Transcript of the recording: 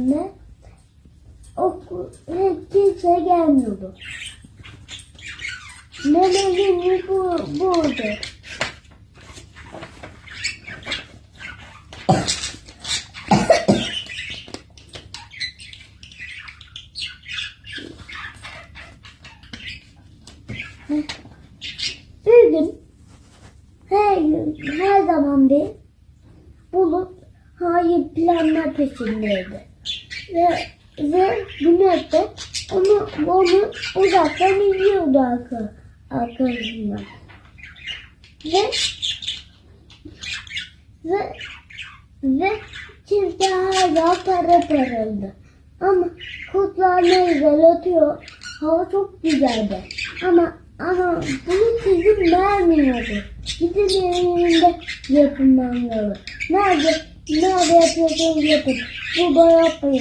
Ne? Hiç kimse gelmiyordu. Neleri bu, buldu. Bir gün her gün her zaman bir bulut hayır planlar peşindeydi. Ve ve Güneş de onu, onu uzaktan izliyordu arka, arkasından. Ve ve ve çizgi hala para parıldı. Ama kurtlar güzel atıyor. Hava çok güzeldi. Ama ama bunu izin vermiyordu. Gidin evinde yapın mangalı. Nerede, nerede yapıyorsanız yapın. Burada yapmayın.